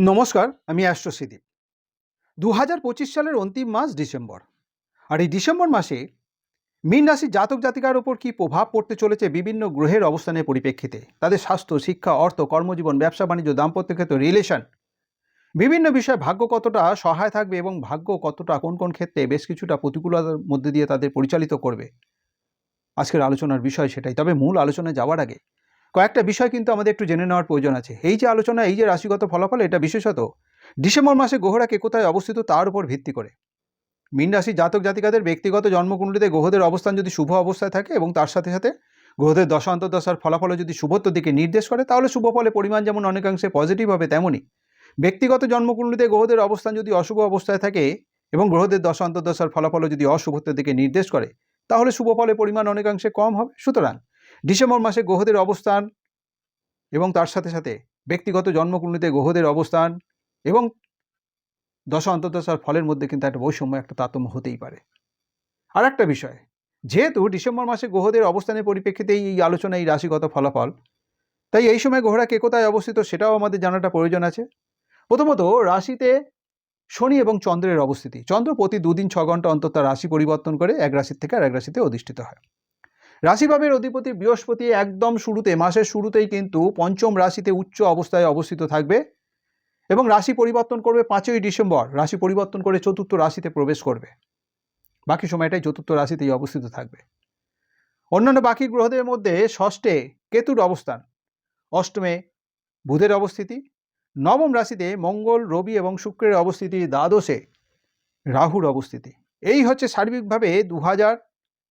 নমস্কার, আমি অ্যাস্ট্রোসিদীপ দু হাজার পঁচিশ সালের অন্তিম মাস ডিসেম্বর। আর এই ডিসেম্বর মাসে মীন রাশির জাতক জাতিকার ওপর কী প্রভাব পড়তে চলেছে বিভিন্ন গ্রহের অবস্থানের পরিপ্রেক্ষিতে? তাদের স্বাস্থ্য, শিক্ষা, অর্থ, কর্মজীবন, ব্যবসা, বাণিজ্য, দাম্পত্য ক্ষেত্রে রিলেশন বিভিন্ন বিষয়ে ভাগ্য কতটা সহায় থাকবে এবং ভাগ্য কতটা, কোন কোন ক্ষেত্রে বেশ কিছুটা প্রতিকূলতার মধ্যে দিয়ে তাদের পরিচালিত করবে? আজকের আলোচনার বিষয় সেটাই। তবে মূল আলোচনায় যাওয়ার আগে কয়েকটা বিষয় কিন্তু আমাদের একটু জেনে নেওয়ার প্রয়োজন আছে। এই যে আলোচনা, এই যে রাশিগত ফলাফল, এটা বিশেষত ডিসেম্বর মাসে গ্রহরা কে কোথায় অবস্থিত তার উপর ভিত্তি করে। মীন রাশি জাতক জাতিকাদের ব্যক্তিগত জন্মকুণ্ডলিতে গ্রহদের অবস্থান যদি শুভ অবস্থায় থাকে এবং তার সাথে সাথে গ্রহদের দশা, অন্তর্দশার ফলাফল যদি শুভত্ব দিকে নির্দেশ করে, তাহলে শুভ ফলে পরিমাণ যেমন অনেকাংশে পজিটিভ হবে তেমনই ব্যক্তিগত জন্মকুণ্ডলিতে গ্রহদের অবস্থান যদি অশুভ অবস্থায় থাকে এবং গ্রহদের দশা, অন্তর্দশার ফলাফল যদি অশুভত্বের দিকে নির্দেশ করে, তাহলে শুভ ফলে পরিমাণ অনেকাংশে কম হবে। সুতরাং ডিসেম্বর মাসে গ্রহদের অবস্থান এবং তার সাথে সাথে ব্যক্তিগত জন্মকুণ্ডলিতে গ্রহদের অবস্থান এবং দশা অন্তর্দশার ফলের মধ্যে কিন্তু একটা বৈষম্য, একটা তারতম্য হতেই পারে। আর একটা বিষয়, যেহেতু ডিসেম্বর মাসে গ্রহদের অবস্থানের পরিপ্রেক্ষিতেই এই আলোচনা, এই রাশিগত ফলাফল, তাই এই সময় গ্রহরা কে কোথায় অবস্থিত সেটাও আমাদের জানাটা প্রয়োজন আছে। প্রথমত, রাশিতে শনি এবং চন্দ্রের অবস্থিতি। চন্দ্র প্রতি দুদিন ছ ঘণ্টা অন্তর তার রাশি পরিবর্তন করে এক রাশির থেকে আর এক রাশিতে অধিষ্ঠিত হয়। রাশিভাবের অধিপতি বৃহস্পতি একদম শুরুতে, মাসের শুরুতেই কিন্তু পঞ্চম রাশিতে উচ্চ অবস্থায় অবস্থিত থাকবে এবং রাশি পরিবর্তন করবে পাঁচই ডিসেম্বর। রাশি পরিবর্তন করে চতুর্থ রাশিতে প্রবেশ করবে। বাকি সময়টাই চতুর্থ রাশিতেই অবস্থিত থাকবে। অন্যান্য বাকি গ্রহদের মধ্যে ষষ্ঠে কেতুর অবস্থান। অষ্টমে বুধের অবস্থিতি। নবম রাশিতে মঙ্গল, রবি এবং শুক্রের অবস্থিতি দ্বাদশে রাহুর অবস্থিতি। এই হচ্ছে সার্বিকভাবে দু হাজার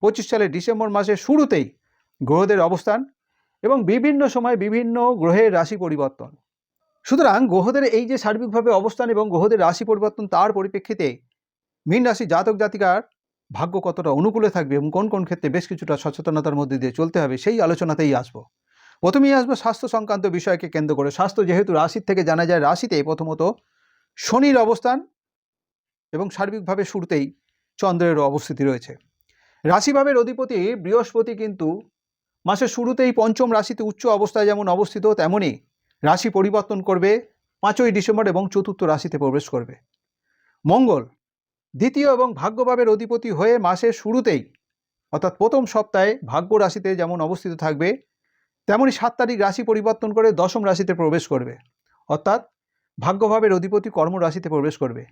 পঁচিশ সালের ডিসেম্বর মাসের শুরুতেই গ্রহদের অবস্থান এবং বিভিন্ন সময় বিভিন্ন গ্রহের রাশি পরিবর্তন। সুতরাং গ্রহদের এই যে সার্বিকভাবে অবস্থান এবং গ্রহদের রাশি পরিবর্তন তার পরিপ্রেক্ষিতে মীন রাশি জাতক জাতিকার ভাগ্য কতটা অনুকূলে থাকবে এবং কোন কোন ক্ষেত্রে বেশ কিছুটা সচেতনতার মধ্যে দিয়ে চলতে হবে সেই আলোচনাতেই আসব। প্রথমেই আসব স্বাস্থ্য সংক্রান্ত বিষয়কে কেন্দ্র করে। স্বাস্থ্য যেহেতু রাশির থেকে জানা যায় রাশিতে প্রথমত শনির অবস্থান এবং সার্বিকভাবে শুরুতেই চন্দ্রেরও অবস্থিতি রয়েছে। রাশিভাবের অধিপতি বৃহস্পতি কিন্তু মাসের শুরুতেই পঞ্চম রাশিতে উচ্চ অবস্থায় যেমন অবস্থিত তেমনই রাশি পরিবর্তন করবে, পাঁচই ডিসেম্বর এবং চতুর্থ রাশিতে প্রবেশ করবে। মঙ্গল, দ্বিতীয় এবং ভাগ্যভাবের অধিপতি হয়ে মাসের শুরুতেই, অর্থাৎ প্রথম সপ্তাহে ভাগ্য রাশিতে যেমন অবস্থিত থাকবে তেমনই সাত তারিখ রাশি পরিবর্তন করে দশম রাশিতে প্রবেশ করবে। অর্থাৎ ভাগ্যভাবের অধিপতি কর্ম রাশিতে প্রবেশ করবে।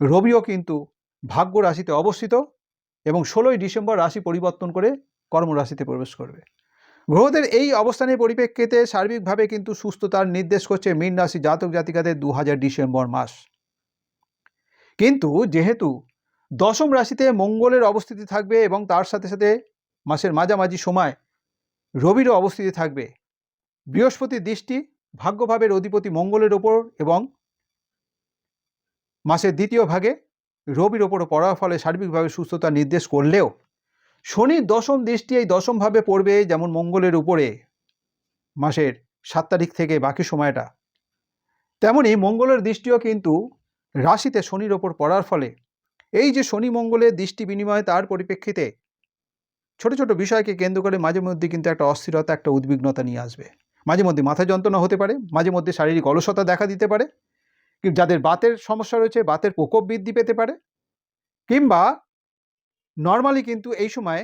রবিও কিন্তু ভাগ্য রাশিতে অবস্থিত এবং ষোলোই ডিসেম্বর রাশি পরিবর্তন করে কর্মরাশিতে প্রবেশ করবে। গ্রহদের এই অবস্থানের পরিপ্রেক্ষিতে সার্বিকভাবে কিন্তু সুস্থতার নির্দেশ করছে মীন রাশি জাতক জাতিকাদের দু হাজার ডিসেম্বর মাস। কিন্তু যেহেতু দশম রাশিতে মঙ্গলের অবস্থিতি থাকবে এবং তার সাথে সাথে মাসের মাঝামাঝি সময় রবিরও অবস্থিতি থাকবে বৃহস্পতির দৃষ্টি ভাগ্যভাবের অধিপতি মঙ্গলের ওপর এবং মাসের দ্বিতীয় ভাগে রবির ওপরও পড়ার ফলে সার্বিকভাবে সুস্থতা নির্দেশ করলেও শনির দশম দৃষ্টি এই দশমভাবে পড়বে যেমন মঙ্গলের উপরে মাসের সাত তারিখ থেকে বাকি সময়টা। তেমনি মঙ্গলের দৃষ্টিও কিন্তু রাশিতে শনির ওপর পড়ার ফলে এই যে শনি মঙ্গলের দৃষ্টি বিনিময় তার পরিপ্রেক্ষিতে ছোট ছোট বিষয়কে কেন্দ্র করে মাঝে মধ্যে কিন্তু একটা অস্থিরতা, একটা উদ্বিগ্নতা নিয়ে আসবে। মাঝে মধ্যে মাথা যন্ত্রণা হতে পারে, মাঝে মধ্যে শারীরিক অলসতা দেখা দিতে পারে যাদের বাতের সমস্যা রয়েছে, বাতের প্রকোপ বৃদ্ধি পেতে পারে। কিংবা নর্মালি কিন্তু এই সময়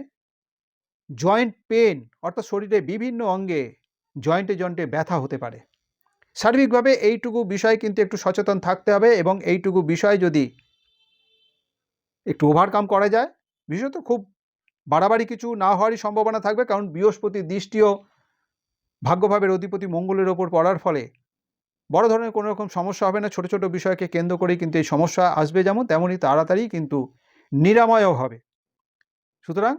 জয়েন্ট পেন অর্থাৎ শরীরে বিভিন্ন অঙ্গে জয়েন্টে জয়েন্টে ব্যথা হতে পারে। সার্বিকভাবে এইটুকু বিষয় কিন্তু একটু সচেতন থাকতে হবে এবং এইটুকু বিষয় যদি একটু ওভারকাম করা যায়, বিশেষত খুব বাড়াবাড়ি কিছু না হওয়ারই সম্ভাবনা থাকবে। কারণ বৃহস্পতির দৃষ্টিও ভাগ্যভাবের অধিপতি মঙ্গলের ওপর পড়ার ফলে বড় ধরনের কোনো রকম সমস্যা হবে না। ছোট ছোট বিষয়কে কেন্দ্র করেই কিন্তু এই সমস্যা আসবে যেমন তেমনই তাড়াতাড়ি কিন্তু নিরাময়ও হবে। সুতরাং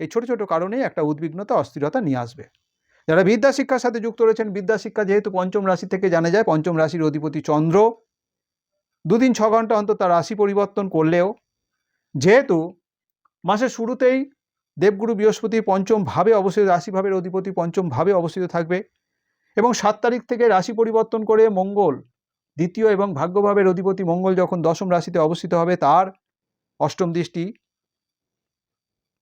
এই ছোট ছোট কারণেই একটা উদ্বিগ্নতা, অস্থিরতা নিয়ে আসবে। যারা বিদ্যা শিক্ষার সাথে যুক্ত রয়েছেন, বিদ্যা শিক্ষা যেহেতু পঞ্চম রাশি থেকে জানা যায়, পঞ্চম রাশির অধিপতি চন্দ্র। দুদিন, ছ ঘণ্টা অন্তর তার রাশি পরিবর্তন করলেও যেহেতু মাসের শুরুতেই দেবগুরু বৃহস্পতি পঞ্চম ভাবে অবস্থিত রাশিভাবের অধিপতি পঞ্চম ভাবে অবস্থিত থাকবে এবং সাত তারিখ থেকে রাশি পরিবর্তন করে মঙ্গল, দ্বিতীয় এবং ভাগ্যভাবের অধিপতি মঙ্গল যখন দশম রাশিতে অবস্থিত হবে, তার অষ্টম দৃষ্টি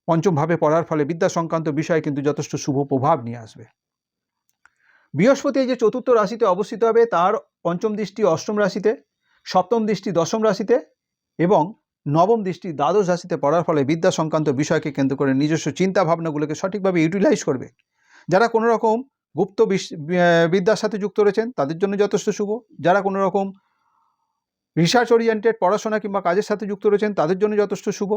পঞ্চমভাবে পড়ার ফলে বিদ্যা সংক্রান্ত বিষয়ে কিন্তু যথেষ্ট শুভ প্রভাব নিয়ে আসবে। বৃহস্পতি যে চতুর্থ রাশিতে অবস্থিত হবে, তার পঞ্চম দৃষ্টি অষ্টম রাশিতে, সপ্তম দৃষ্টি দশম রাশিতে এবং নবম দৃষ্টি দ্বাদশ রাশিতে পড়ার ফলে বিদ্যা সংক্রান্ত বিষয়কে কেন্দ্র করে নিজস্ব চিন্তা ভাবনাগুলোকে সঠিকভাবে ইউটিলাইজ করবে। যারা কোনো রকম গুপ্ত বিদ্যার সাথে যুক্ত রয়েছেন, তাদের জন্য যথেষ্ট শুভ। যারা কোনো রকম রিসার্চ ওরিয়েন্টেড পড়াশোনা কিংবা কাজের সাথে যুক্ত রয়েছেন, তাদের জন্য যথেষ্ট শুভ।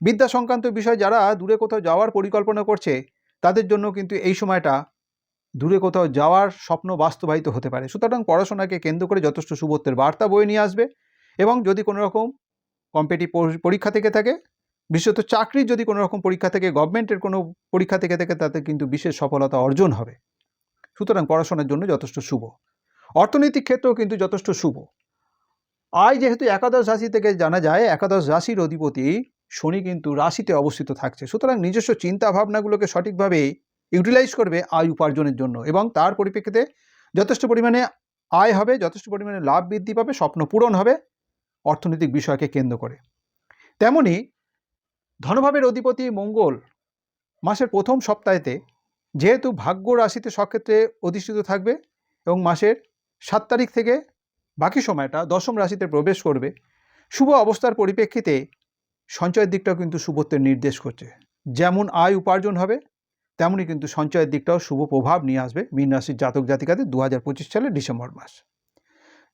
বিদ্যা সংক্রান্ত বিষয় যারা দূরে কোথাও যাওয়ার পরিকল্পনা করছে, তাদের জন্য কিন্তু এই সময়টা দূরে কোথাও যাওয়ার স্বপ্ন বাস্তবায়িত হতে পারে। সুতরাং পড়াশোনাকে কেন্দ্র করে যথেষ্ট শুভত্বের বার্তা বয়ে নিয়ে আসবে এবং যদি কোনো রকম কম্পিটিভ পরীক্ষা থেকে থাকে, বিশেষত চাকরির যদি কোনো রকম পরীক্ষা থেকে গভর্নমেন্টের কোনো পরীক্ষা থেকে থাকে, তাতে কিন্তু বিশেষ সফলতা অর্জন হবে। সুতরাং পড়াশোনার জন্য যথেষ্ট শুভ। অর্থনৈতিক ক্ষেত্রেও কিন্তু যথেষ্ট শুভ। আয় যেহেতু একাদশ রাশি থেকে জানা যায়, একাদশ রাশির অধিপতি শনি কিন্তু রাশিতে অবস্থিত থাকছে। সুতরাং নিজস্ব চিন্তা ভাবনাগুলোকে সঠিকভাবে ইউটিলাইজ করবে আয় উপার্জনের জন্য এবং তার পরিপ্রেক্ষিতে যথেষ্ট পরিমাণে আয় হবে, যথেষ্ট পরিমাণে লাভ বৃদ্ধি পাবে, স্বপ্ন পূরণ হবে অর্থনৈতিক বিষয়কে কেন্দ্র করে। তেমনি ধনভাবের অধিপতি মঙ্গল মাসের প্রথম সপ্তাহেতে যেহেতু ভাগ্য রাশিতে সক্ষেত্রে অধিষ্ঠিত থাকবে এবং মাসের সাত তারিখ থেকে বাকি সময়টা দশম রাশিতে প্রবেশ করবে, শুভ অবস্থার পরিপ্রেক্ষিতে সঞ্চয়ের দিকটাও কিন্তু শুভত্বের নির্দেশ করছে। যেমন আয় উপার্জন হবে, তেমনই কিন্তু সঞ্চয়ের দিকটাও শুভ প্রভাব নিয়ে আসবে মীন রাশির জাতক জাতিকাদের দু হাজার পঁচিশ সালের ডিসেম্বর মাস।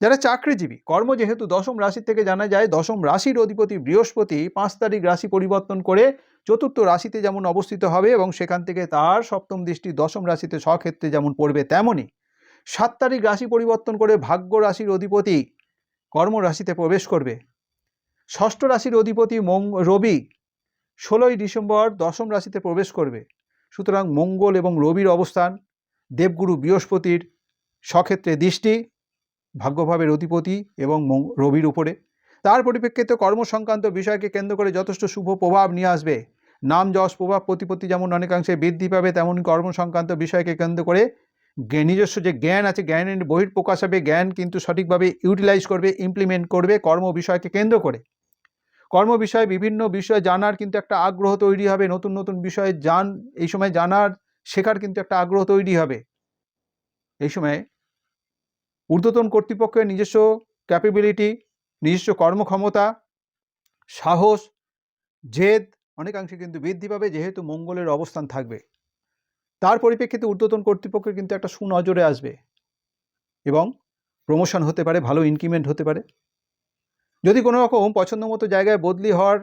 যারা চাকরিজীবী, কর্ম যেহেতু দশম রাশি থেকে জানা যায়, দশম রাশির অধিপতি বৃহস্পতি পাঁচ তারিখ রাশি পরিবর্তন করে চতুর্থ রাশিতে যেমন অবস্থিত হবে এবং সেখান থেকে তার সপ্তম দৃষ্টি দশম রাশিতে স্বক্ষেত্রে যেমন পড়বে তেমনই। সাত তারিখ রাশি পরিবর্তন করে ভাগ্য রাশির অধিপতি কর্ম রাশিতে প্রবেশ করবে। ষষ্ঠ রাশির অধিপতি মং রবি ষোলোই ডিসেম্বর দশম রাশিতে প্রবেশ করবে। সুতরাং মঙ্গল এবং রবির অবস্থান, দেবগুরু বৃহস্পতির স্বক্ষেত্রে দৃষ্টি ভাগ্যভাবের অধিপতি এবং রবির উপরে। তার পরিপ্রেক্ষিতে কর্মসংক্রান্ত বিষয়কে কেন্দ্র করে যথেষ্ট শুভ প্রভাব নিয়ে আসবে। নাম যশ, প্রভাব, প্রতিপত্তি যেমন অনেকাংশে বৃদ্ধি পাবে, তেমন কর্মসংক্রান্ত বিষয়কে কেন্দ্র করে নিজস্ব যে জ্ঞান আছে, জ্ঞানের বহির্প্রকাশ হবে, জ্ঞান কিন্তু সঠিকভাবে ইউটিলাইজ করবে ইমপ্লিমেন্ট করবে, কর্ম বিষয়কে কেন্দ্র করে। কর্ম বিষয়ে বিভিন্ন বিষয় জানার কিন্তু একটা আগ্রহ তৈরি হবে, নতুন নতুন বিষয়ে জান, এই সময় জানার, শেখার কিন্তু একটা আগ্রহ তৈরি হবে। এই সময় ঊর্ধ্বতন কর্তৃপক্ষের নিজস্ব ক্যাপাবিলিটি নিজস্ব কর্মক্ষমতা, সাহস, জেদ অনেকাংশে কিন্তু বৃদ্ধি পাবে যেহেতু মঙ্গলের অবস্থান থাকবে। তার পরিপ্রেক্ষিতে ঊর্ধ্বতন কর্তৃপক্ষের কিন্তু একটা সুনজরে আসবে এবং প্রমোশন হতে পারে, ভালো ইনক্রিমেন্ট হতে পারে। যদি কোনো রকম পছন্দ মতো জায়গায় বদলি হওয়ার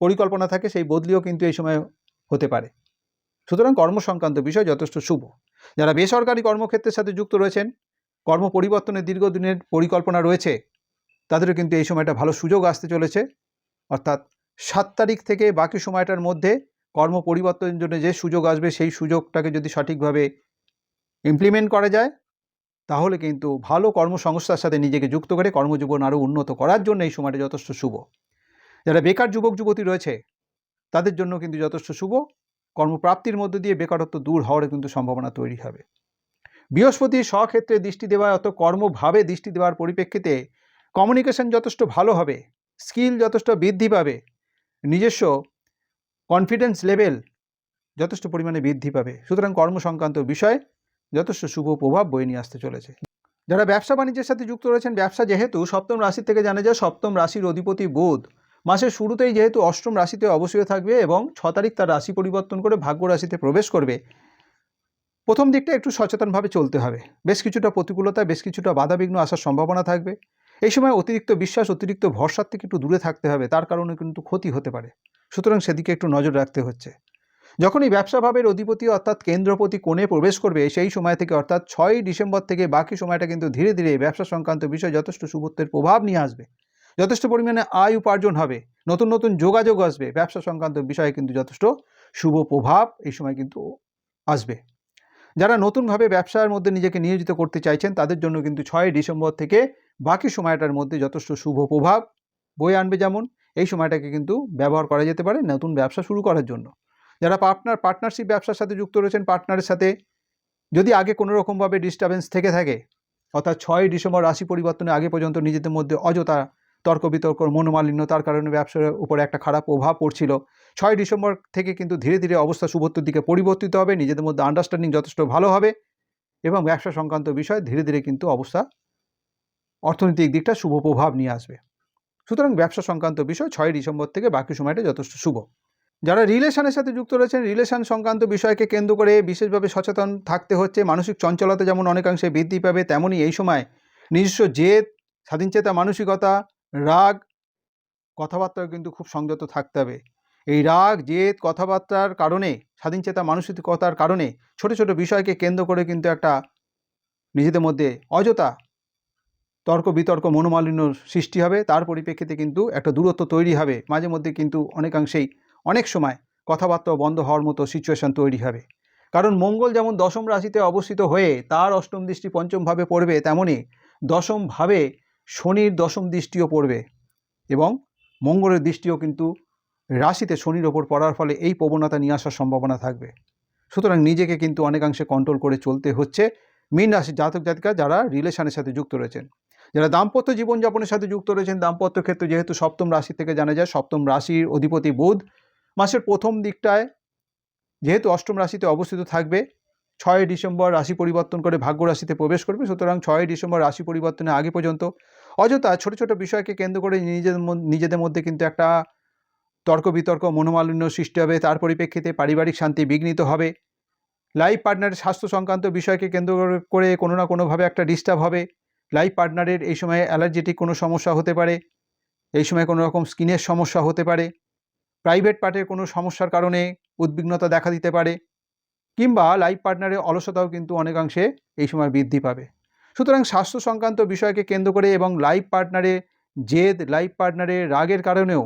পরিকল্পনা থাকে, সেই বদলিও কিন্তু এই সময় হতে পারে। সুতরাং কর্মসংক্রান্ত বিষয় যথেষ্ট শুভ। যারা বেসরকারি কর্মক্ষেত্রের সাথে যুক্ত রয়েছেন কর্ম পরিবর্তনের দীর্ঘদিনের পরিকল্পনা রয়েছে, তাদেরও কিন্তু এই সময়টা ভালো সুযোগ আসতে চলেছে। অর্থাৎ সাত তারিখ থেকে বাকি সময়টার মধ্যে কর্ম পরিবর্তনের জন্য যে সুযোগ আসবে, সেই সুযোগটাকে যদি সঠিকভাবে ইমপ্লিমেন্ট করা যায়, তাহলে কিন্তু ভালো কর্মসংস্থার সাথে নিজেকে যুক্ত করে কর্মজীবন আরও উন্নত করার জন্য এই সময়টা যথেষ্ট শুভ। যারা বেকার যুবক যুবতী রয়েছে, তাদের জন্য কিন্তু যথেষ্ট শুভ। কর্মপ্রাপ্তির মধ্য দিয়ে বেকারত্ব দূর হওয়ার কিন্তু সম্ভাবনা তৈরি হবে। বৃহস্পতি স্বক্ষেত্রে দৃষ্টি দেওয়া, অত কর্মভাবে দৃষ্টি দেওয়ার পরিপ্রেক্ষিতে কমিউনিকেশন যথেষ্ট ভালো হবে স্কিল যথেষ্ট বৃদ্ধি পাবে, নিজস্ব কনফিডেন্স লেভেল যথেষ্ট পরিমাণে বৃদ্ধি পাবে। সুতরাং কর্ম সংক্রান্ত বিষয় যথেষ্ট শুভ প্রভাব বয়ে নিয়ে আসতে চলেছে। যারা ব্যবসা বাণিজ্যের সাথে যুক্ত রয়েছেন, ব্যবসা যেহেতু সপ্তম রাশি থেকে জানা যায়, সপ্তম রাশির অধিপতি বুধ। মাসের শুরুতেই যেহেতু অষ্টম রাশিতে অবশ্যই থাকবে এবং ছ তারিখ তার রাশি পরিবর্তন করে ভাগ্য রাশিতে প্রবেশ করবে প্রথম দিকটা একটু সচেতনভাবে চলতে হবে। বেশ কিছুটা প্রতিকূলতা, বেশ কিছুটা বাধাবিঘ্ন আসার সম্ভাবনা থাকবে। এই সময় অতিরিক্ত বিশ্বাস, অতিরিক্ত ভরসার থেকে একটু দূরে থাকতে হবে, তার কারণে কিন্তু ক্ষতি হতে পারে। সুতরাং সেদিকে একটু নজর রাখতে হচ্ছে। যখনই ব্যবসা ভাবের অধিপতি অর্থাৎ কেন্দ্রপতি কোণে প্রবেশ করবে, সেই সময় থেকে অর্থাৎ ছয়ই ডিসেম্বর থেকে বাকি সময়টা কিন্তু ধীরে ধীরে ব্যবসা সংক্রান্ত বিষয় যথেষ্ট শুভত্বের প্রভাব নিয়ে আসবে। যথেষ্ট পরিমাণে আয় উপার্জন হবে, নতুন নতুন যোগাযোগ আসবে, ব্যবসা সংক্রান্ত বিষয়ে কিন্তু যথেষ্ট শুভ প্রভাব এই সময় কিন্তু আসবে। যারা নতুনভাবে ব্যবসার মধ্যে নিজেকে নিয়োজিত করতে চাইছেন, তাদের জন্য কিন্তু ছয়ই ডিসেম্বর থেকে বাকি সময়টার মধ্যে যথেষ্ট শুভ প্রভাব বয়ে আনবে যেমন। এই সময়টাকে কিন্তু ব্যবহার করা যেতে পারে নতুন ব্যবসা শুরু করার জন্য। যারা পার্টনার, পার্টনারশিপ ব্যবসার সাথে যুক্ত রয়েছেন পার্টনারের সাথে, যদি আগে কোনো রকমভাবে ডিস্টারবেন্স থেকে থাকে, অর্থাৎ ছয়ই ডিসেম্বর রাশি পরিবর্তনের আগে পর্যন্ত নিজেদের মধ্যে অযথা তর্ক বিতর্ক মনোমালিন্য, তার কারণে ব্যবসার উপরে একটা খারাপ প্রভাব পড়ছিল। ছয় ডিসেম্বর থেকে কিন্তু ধীরে ধীরে অবস্থা শুভত্বর দিকে পরিবর্তিত হবে, নিজেদের মধ্যে আন্ডারস্ট্যান্ডিং যথেষ্ট ভালো হবে এবং ব্যবসা সংক্রান্ত বিষয় ধীরে ধীরে কিন্তু অবস্থা অর্থনৈতিক দিকটা শুভ প্রভাব নিয়ে আসবে। সুতরাং ব্যবসা সংক্রান্ত বিষয় ছয় ডিসেম্বর থেকে বাকি সময়টা যথেষ্ট শুভ। যারা রিলেশনের সাথে যুক্ত রয়েছেন রিলেশন সংক্রান্ত বিষয়কে কেন্দ্র করে বিশেষভাবে সচেতন থাকতে হচ্ছে, মানসিক চঞ্চলতা যেমন অনেকাংশে বৃদ্ধি পাবে তেমনই এই সময় নিজস্ব জেদ, স্বাধীনচেতা মানসিকতা রাগ, কথাবার্তাও কিন্তু খুব সংযত থাকতে হবে। এই রাগ, জেদ, কথাবার্তার কারণে স্বাধীনচেতা মানসিকতার কারণে ছোট ছোট বিষয়কে কেন্দ্র করে কিন্তু একটা নিজেদের মধ্যে অযথা তর্ক, বিতর্ক, মনোমালিন্য সৃষ্টি হবে। তার পরিপ্রেক্ষিতে কিন্তু একটা দূরত্ব তৈরি হবে। মাঝে মধ্যে কিন্তু অনেকাংশেই অনেক সময় কথাবার্তা বন্ধ হওয়ার মতো সিচুয়েশন তৈরি হবে। কারণ মঙ্গল যেমন দশম রাশিতে অবস্থিত হয়ে, তার অষ্টম দৃষ্টি পঞ্চমভাবে পড়বে তেমনই দশমভাবে শনির দশম দৃষ্টিও পড়বে এবং মঙ্গলের দৃষ্টিও কিন্তু রাশিতে শনির ওপর পড়ার ফলে এই প্রবণতা নিয়ে আসার সম্ভাবনা থাকবে। সুতরাং নিজেকে কিন্তু অনেকাংশে কন্ট্রোল করে চলতে হচ্ছে মীন রাশির জাতক জাতিকা যারা রিলেশনের সাথে যুক্ত রয়েছেন। যারা দাম্পত্য জীবনযাপনের সাথে যুক্ত রয়েছেন, দাম্পত্য ক্ষেত্রে যেহেতু সপ্তম রাশি থেকে জানা যায়, সপ্তম রাশির অধিপতি বুধ, মাসের প্রথম দিকটায় যেহেতু অষ্টম রাশিতে অবস্থিত থাকবে ছয় ডিসেম্বর রাশি পরিবর্তন করে ভাগ্য রাশিতে প্রবেশ করবে, সুতরাং ছয় ডিসেম্বর রাশি পরিবর্তনের আগে পর্যন্ত অযথা ছোট ছোট বিষয়কে কেন্দ্র করে নিজেদের নিজেদের মধ্যে কিন্তু একটা তর্ক বিতর্ক মনোমালিন্য সৃষ্টি হবে। তার পরিপ্রেক্ষিতে পারিবারিক শান্তি বিঘ্নিত হবে। লাইফ পার্টনারের স্বাস্থ্য সংক্রান্ত বিষয়কে কেন্দ্র করে কোনো না কোনোভাবে একটা ডিস্টার্ব হবে। লাইফ পার্টনারের এই সময় অ্যালার্জেটিক কোনো সমস্যা হতে পারে। এই সময় কোনো রকম স্কিনের সমস্যা হতে পারে। প্রাইভেট পার্টের কোনো সমস্যার কারণে উদ্বিগ্নতা দেখা দিতে পারে। কিংবা লাইফ পার্টনারের অলসতাও কিন্তু অনেকাংশে এই সময় বৃদ্ধি পাবে। সুতরাং স্বাস্থ্য সংক্রান্ত বিষয়কে কেন্দ্র করে এবং লাইফ পার্টনারে জেদ লাইফ পার্টনারের রাগের কারণেও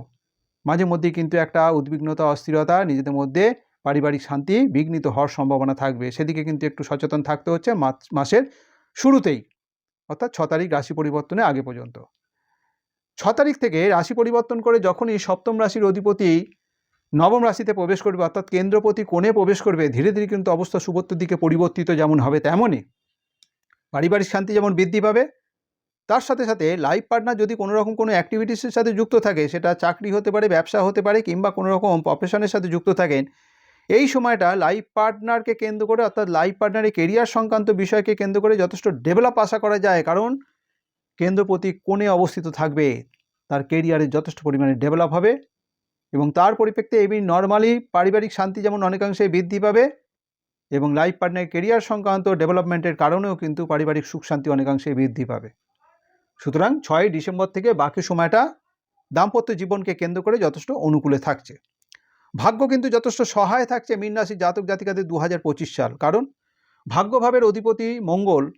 মাঝে মধ্যেই কিন্তু একটা উদ্বিগ্নতা, অস্থিরতা, নিজেদের মধ্যে পারিবারিক শান্তি, বিঘ্নিত হওয়ার সম্ভাবনা থাকবে। সেদিকে কিন্তু একটু সচেতন থাকতে হচ্ছে মাসের শুরুতেই, অর্থাৎ ছ তারিখ রাশি পরিবর্তনের আগে পর্যন্ত। ছ তারিখ থেকে রাশি পরিবর্তন করে যখনই সপ্তম রাশির অধিপতি নবম রাশিতে প্রবেশ করবে, অর্থাৎ কেন্দ্রপতি কোণে প্রবেশ করবে, ধীরে ধীরে কিন্তু অবস্থা সুবত্তর দিকে পরিবর্তিত যেমন হবে তেমনই। পারিবারিক শান্তি যেমন বৃদ্ধি পাবে, তার সাথে সাথে লাইফ পার্টনার যদি কোনো রকম কোনো অ্যাক্টিভিটিসের সাথে যুক্ত থাকে, সেটা চাকরি হতে পারে, ব্যবসা হতে পারে, কিংবা কোনো রকম প্রফেশনের সাথে যুক্ত থাকেন, এই সময়টা লাইফ পার্টনারকে কেন্দ্র করে, অর্থাৎ লাইফ পার্টনারের কেরিয়ার সংক্রান্ত বিষয়কে কেন্দ্র করে যথেষ্ট ডেভেলপ আশা করা যায়, কারণ কেন্দ্রপতি কোণে অবস্থিত থাকবে, তার কেরিয়ারে যথেষ্ট পরিমাণে ডেভেলপ হবে। এবং তার পরিপ্রেক্ষিতে এমনি নর্মালি পারিবারিক শান্তি যেমন অনেকাংশে বৃদ্ধি পাবে এবং লাইফ পার্টনার কেরিয়ার সংক্রান্ত ডেভেলপমেন্টের কারণেও কিন্তু পারিবারিক সুখ শান্তি অনেকাংশে বৃদ্ধি পাবে। সুতরাং ছয় ডিসেম্বর থেকে বাকি সময়টা দাম্পত্য জীবনকে কেন্দ্র করে যথেষ্ট অনুকূলে থাকছে। ভাগ্য কিন্তু যথেষ্ট সহায় থাকছে মীন জাতক জাতিকাদের দু হাজার পঁচিশ সাল। কারণ ভাগ্যভাবের অধিপতি মঙ্গল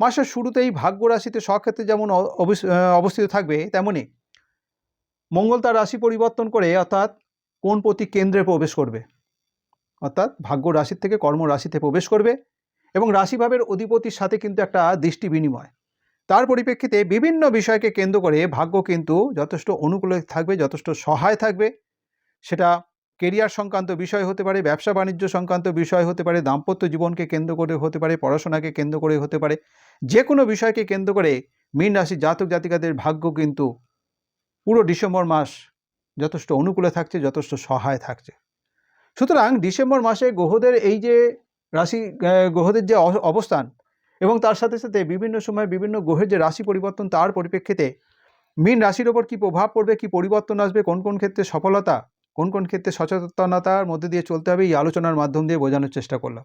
মাসের শুরুতেই ভাগ্য রাশিতে স্বক্ষেত্রে যেমন অবস- অবস্থিত থাকবে তেমনই মঙ্গল তার রাশি পরিবর্তন করে অর্থাৎ কোন প্রতি কেন্দ্রে প্রবেশ করবে? অর্থাৎ ভাগ্য রাশির থেকে কর্ম রাশিতে প্রবেশ করবে এবং রাশিভাবের অধিপতির সাথে কিন্তু একটা দৃষ্টি বিনিময়। তার পরিপ্রেক্ষিতে বিভিন্ন বিষয়কে কেন্দ্র করে ভাগ্য কিন্তু যথেষ্ট অনুকূলে থাকবে, যথেষ্ট সহায় থাকবে। সেটা কেরিয়ার সংক্রান্ত বিষয় হতে পারে, ব্যবসা বাণিজ্য সংক্রান্ত বিষয় হতে পারে, দাম্পত্য জীবনকে কেন্দ্র করে হতে পারে, পড়াশোনাকে কেন্দ্র করে হতে পারে। যে কোনো বিষয়কে কেন্দ্র করে মীন রাশির জাতক জাতিকাদের ভাগ্য কিন্তু পুরো ডিসেম্বর মাস যথেষ্ট অনুকূলে থাকছে, যথেষ্ট সহায় থাকছে। সুতরাং ডিসেম্বর মাসে গ্রহদের এই যে রাশি গ্রহদের যে অবস্থান এবং তার সাথে সাথে বিভিন্ন সময় বিভিন্ন গ্রহের যে রাশি পরিবর্তন তার পরিপ্রেক্ষিতে মীন রাশির ওপর কী প্রভাব পড়বে, কী পরিবর্তন আসবে, কোন কোন ক্ষেত্রে সফলতা, কোন কোন ক্ষেত্রে সচেতনতার মধ্যে দিয়ে চলতে হবে এই আলোচনার মাধ্যম দিয়ে বোঝানোর চেষ্টা করলাম।